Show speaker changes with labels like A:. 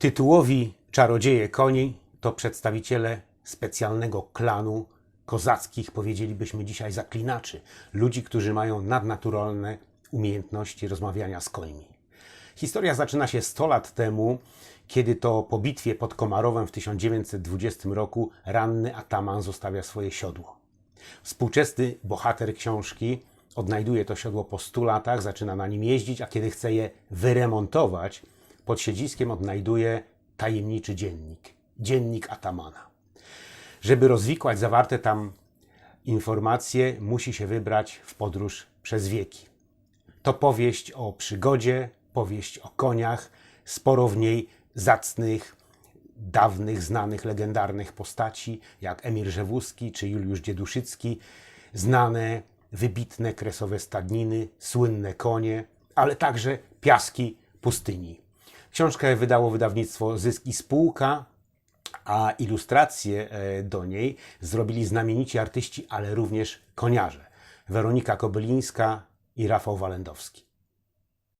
A: Tytułowi czarodzieje koni to przedstawiciele specjalnego klanu kozackich, powiedzielibyśmy dzisiaj zaklinaczy, ludzi, którzy mają nadnaturalne umiejętności rozmawiania z końmi. Historia zaczyna się 100 lat temu, kiedy to po bitwie pod Komarowem w 1920 roku ranny ataman zostawia swoje siodło. Współczesny bohater książki odnajduje to siodło po 100 latach, zaczyna na nim jeździć, a kiedy chce je wyremontować, pod siedziskiem odnajduje tajemniczy dziennik. Dziennik Atamana. Żeby rozwikłać zawarte tam informacje, musi się wybrać w podróż przez wieki. To powieść o przygodzie, powieść o koniach, sporo w niej zacnych, dawnych, znanych, legendarnych postaci, jak Emir Rzewuski czy Juliusz Dzieduszycki, znane, wybitne kresowe stadniny, słynne konie, ale także piaski pustyni. Książkę wydało wydawnictwo Zysk i Spółka, a ilustracje e, do niej zrobili znamienici artyści, ale również koniarze. Weronika Kobylińska i Rafał Walendowski.